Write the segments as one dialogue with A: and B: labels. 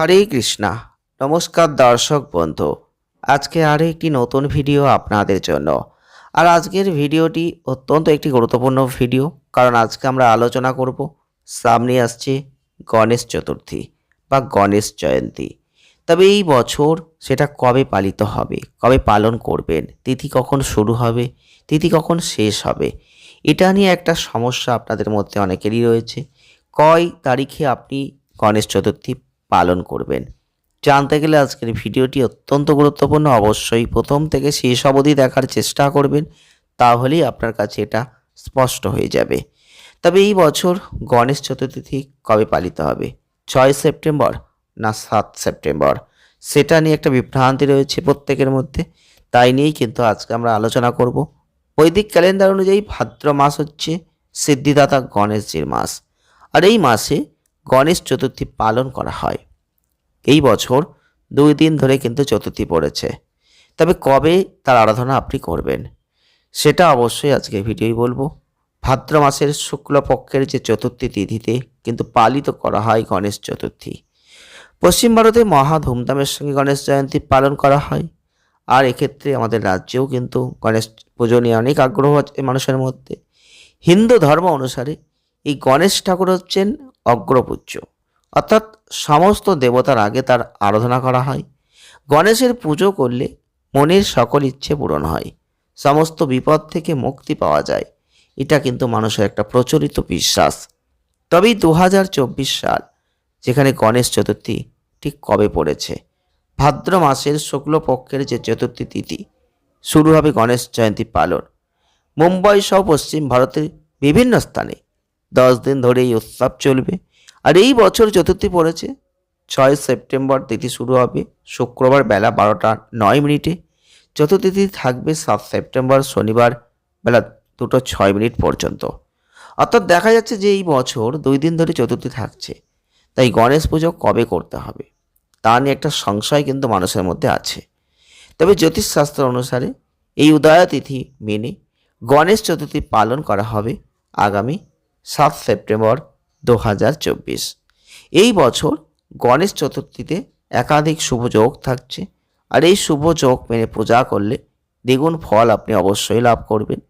A: হরে কৃষ্ণা। নমস্কার দর্শক বন্ধু। আজকে আরও একটি নতুন ভিডিও আপনাদের জন্য। আর আজকের ভিডিওটি অত্যন্ত একটি গুরুত্বপূর্ণ ভিডিও, কারণ আজকে আমরা আলোচনা করব সামনে আসছে গণেশ চতুর্থী বা গণেশ জয়ন্তী। তবে এই বছর সেটা কবে পালিত হবে, কবে পালন করবেন, তিথি কখন শুরু হবে, তিথি কখন শেষ হবে, এটা নিয়ে একটা সমস্যা আপনাদের মধ্যে অনেকেরই রয়েছে। কয় তারিখে আপনি গণেশ চতুর্থী পালন করবেন। জানতে গেলে আজকের ভিডিওটি অত্যন্ত গুরুত্বপূর্ণ। অবশ্যই প্রথম থেকে শেষ অবধি দেখার চেষ্টা করবেন, তাহলেই আপনার কাছে এটা স্পষ্ট হয়ে যাবে। তবে এই বছর গণেশ চতুর্থী কবে পালিত হবে? ছয় সেপ্টেম্বর না সাত সেপ্টেম্বর? সেটা নিয়ে একটা বিভ্রান্তি রয়েছে প্রত্যেকের মধ্যে। তাই নিয়েই কিন্তু আজকে আমরা আলোচনা করব। বৈদিক ক্যালেন্ডার অনুযায়ী ভাদ্র মাস হচ্ছে সিদ্ধিদাতা গণেশজির মাস। আর এই মাসে গণেশ চতুর্থী পালন করা হয়। এই বছর দুই দিন ধরে কিন্তু চতুর্থী পড়েছে। তবে কবে তার আরাধনা আপনি করবেন, সেটা অবশ্যই আজকে ভিডিওই বলব। ভাদ্র মাসের শুক্লপক্ষের যে চতুর্থী তিথিতে কিন্তু পালিত করা হয় গণেশ চতুর্থী। পশ্চিম ভারতে মহা ধুমধামের সঙ্গে গণেশ জয়ন্তী পালন করা হয়। আর এক্ষেত্রে আমাদের রাজ্যেও কিন্তু গণেশ পুজো নিয়ে অনেক আগ্রহ আছে মানুষের মধ্যে। হিন্দু ধর্ম অনুসারে এই গণেশ ঠাকুর হচ্ছেন অগ্রপূজ্য। অর্থাৎ সমস্ত দেবতার আগে তার আরাধনা করা হয়। গণেশের পুজো করলে মনের সকল ইচ্ছে পূরণ হয়। সমস্ত বিপদ থেকে মুক্তি পাওয়া যায়। এটা কিন্তু মানুষের একটা প্রচলিত বিশ্বাস। তবেই দু হাজার চব্বিশ সাল, যেখানে গণেশ চতুর্থী ঠিক কবে পড়েছে? ভাদ্র মাসের শুক্লপক্ষের যে চতুর্থী তিথি, শুরু হবে গণেশ জয়ন্তী পালন। মুম্বাই সহ পশ্চিম ভারতের বিভিন্ন স্থানে দশ দিন ধরে এই উৎসব চলবে। আর এই বছর চতুর্থী পড়েছে, ছয় সেপ্টেম্বর তিথি শুরু হবে, শুক্রবার বেলা বারোটা নয় মিনিটে। চতুর্থী থাকবে সাত সেপ্টেম্বর, শনিবার বেলা দুটো ছয় মিনিট পর্যন্ত। অর্থাৎ দেখা যাচ্ছে যে এই বছর দুই দিন ধরে চতুর্থী থাকছে, তাই গণেশ পুজো কবে করতে হবে, তা নিয়ে একটা সংশয় কিন্তু মানুষের মধ্যে আছে। তবে জ্যোতিষশাস্ত্র অনুসারে এই উদয়া তিথি মেনে গণেশ চতুর্থী পালন করা হবে আগামী সাত সেপ্টেম্বর দু হাজার চব্বিশ। এই বছর গণেশ চতুর্থীতে একাধিক শুভ যোগ থাকছে। আর এই শুভ যোগ মেনে পূজা করলে দ্বিগুণ ফল আপনি অবশ্যই লাভ করবেন।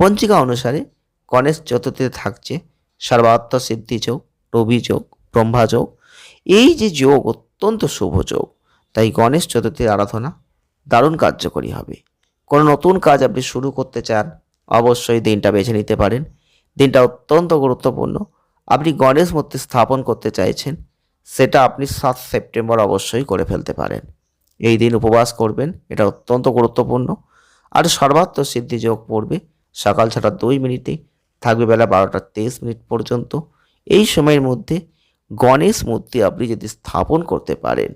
A: পঞ্জিকা অনুসারে গণেশ চতুর্থীতে থাকছে সর্বাত্ম সিদ্ধি যোগ, রবি যোগ, ব্রহ্মা যোগ। এই যে যোগ অত্যন্ত শুভ যোগ, তাই গণেশ চতুর্থীর আরাধনা দারুণ কার্যকরী হবে। কোনো নতুন কাজ আপনি শুরু করতে চান, অবশ্যই দিনটা বেছে নিতে পারেন। দিনটা অত্যন্ত গুরুত্বপূর্ণ। আপনি গণেশ মূর্তি স্থাপন করতে চাইছেন, সেটা আপনি সাত সেপ্টেম্বর অবশ্যই করে ফেলতে পারেন। এই দিন উপবাস করবেন, এটা অত্যন্ত গুরুত্বপূর্ণ। আর সর্বাত্ম সিদ্ধি যোগ পড়বে সকাল ছটা দুই মিনিটে, থাকবে বেলা বারোটা তেইশ মিনিট পর্যন্ত। এই সময়ের মধ্যে গণেশ মূর্তি আপনি যদি স্থাপন করতে পারেন,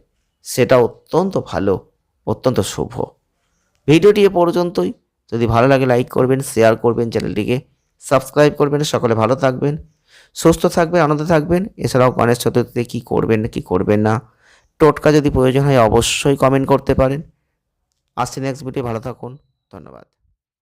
A: সেটা অত্যন্ত ভালো, অত্যন্ত শুভ। ভিডিওটি এ পর্যন্তই। যদি ভালো লাগে লাইক করবেন, শেয়ার করবেন চ্যানেলটিকে। সাবস্ক্রাইব করবেন, সকলে ভালো থাকবেন, সুস্থ থাকবেন, আনন্দ থাকবেন। এছাড়াও গণেশ চতুর্থীতে কী করবেন কী করবেন না, টোটকা যদি প্রয়োজন হয় অবশ্যই কমেন্ট করতে পারেন। আসছি নেক্সট ভিডিও ভালো থাকুন, ধন্যবাদ।